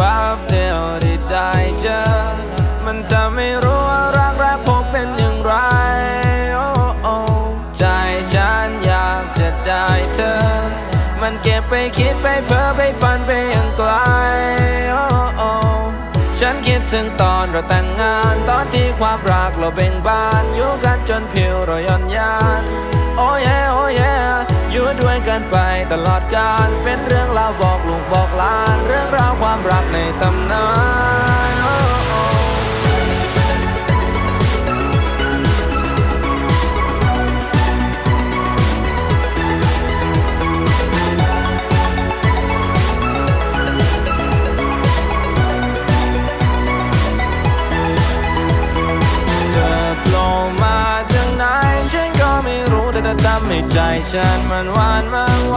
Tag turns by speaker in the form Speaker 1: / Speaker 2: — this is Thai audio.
Speaker 1: วับเดียวที่ได้เจอ มันจะไม่รู้ว่ารักแรกพบเป็นอย่างไรโอ้โอ้ใจฉันอยากจะได้เธอ มันเก็บไปคิดไปเพ้อไปฝันไปอย่างไกลโอ้โอ้ฉันคิดถึงตอนเราแต่งงานตอนที่ความรักเราเบ่งบานอยู่กันจนผิวเราย่อนยาน โอ้ยโอ้ยอยู่ด้วยกันไปตลอดกาลเป็นเรื่อง ความรักในตำนานโอ้โอ้เธอโผล่มาจากไหนฉันก็ไม่รู้แต่เธอทำให้ใจฉันมันหวานมันหว